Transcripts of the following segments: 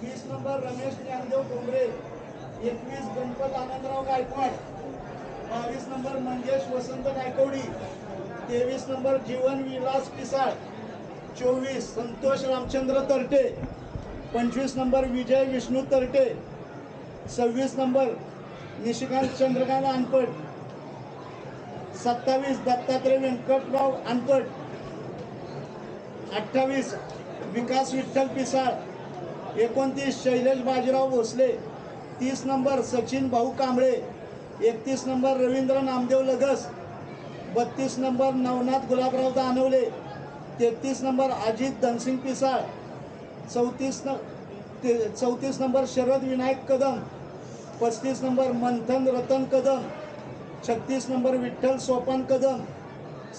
वीस नंबर रमेश ज्ञानदेव डोंगरे एकवीस गणपत आनंदराव गायकवाड बावीस नंबर मंगेश वसंत गायकवडी तेवीस नंबर जीवन विलास पिसाळ चोवीस संतोष रामचंद्र तरटे पंचवीस नंबर विजय विष्णू तरटे सव्वीस नंबर निशिकांत चंद्रकांत अनपट सत्तावीस दत्तात्रय व्यंकटराव अनपट अठ्ठावीस विकास विठ्ठल पिसाळ एकोणतीस शैलेश बाजीराव भोसले तीस नंबर सचिन भाऊ कांबळे एकतीस नंबर रवींद्र नामदेव लगस बत्तीस नंबर नवनाथ गुलाबराव दानवले तेहतीस नंबर अजित धनसिंग पिसाळ चौतीस न ते चौतीस नंबर शरद विनायक कदम पस्तीस नंबर मंथन रतन कदम छत्तीस नंबर विठ्ठल सोपान कदम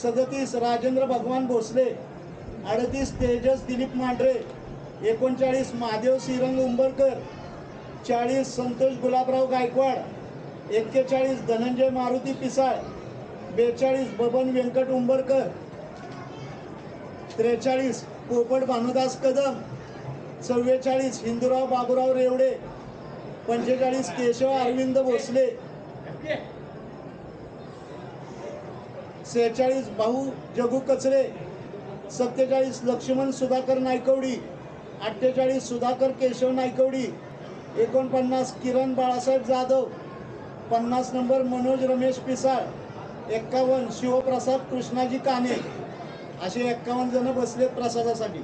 सदतीस राजेंद्र भगवान भोसले अडतीस तेजस दिलीप मांढरे एकोणचाळीस महादेव श्रीरंग उंबरकर चाळीस संतोष गुलाबराव गायकवाड एक्केचाळीस धनंजय मारुती पिसाळ बेचाळीस बबन व्यंकट उंबरकर त्रेचाळीस पोपट भानुदास कदम चव्वेचाळीस हिंदूराव बाबूराव रेवडे पंचेचाळीस केशव अरविंद भोसले सेहेचाळीस भाऊ जगू कचरे सत्तेचाळीस लक्ष्मण सुधाकर नायकवडी अठ्ठेचाळीस सुधाकर केशव नायकवडी एकोणपन्नास किरण बाळासाहेब जाधव पन्नास नंबर मनोज रमेश पिसाळ एक्कावन्न शिवप्रसाद कृष्णाजी काने असे एक्कावन्न जण बसलेत प्रसादासाठी.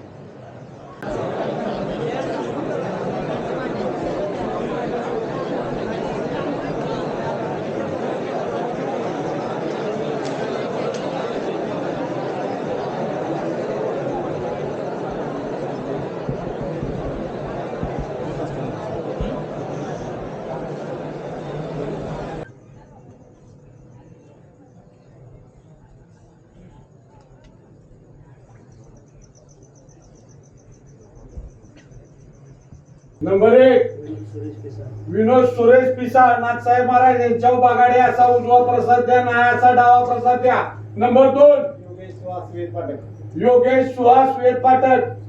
नंबर एक विनोद सुरेश पिसाळ नाथसाहेब महाराज यांच्या बागाडे असा उजवा प्रसाद द्या असा डावा प्रसाद द्या. नंबर दोन योगेश सुहास वेद पाठक. बगाडा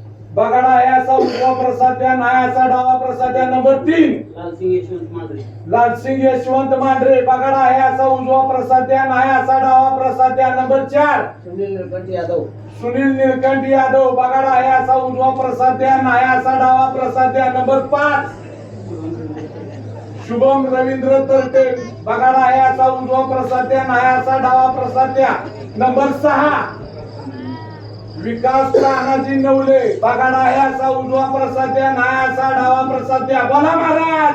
आहे असा उजवा प्रसाद द्या असा डावा प्रसाद द्या नंबर तीन. लालसिंग यशवंत मांढरे. लालसिंग यशवंत मांढरे आहे असा उजवा प्रसाद द्या असा डावा प्रसाद द्या नंबर चार. सुनील निळकंठ यादव. सुनील निळकंठ यादव बगाडा आहे असा उजवा प्रसाद द्या असा डावा प्रसाद द्या नंबर पाच. शुभम रवींद्र तरटे बगाडा आहे असा उजवा प्रसाद द्या असा डावा प्रसाद द्या नंबर सहा. विकास तानाजी नवले बघा आहे उजवा प्रसाद द्या नायाचा डावा प्रसाद द्या. बोला महाराज!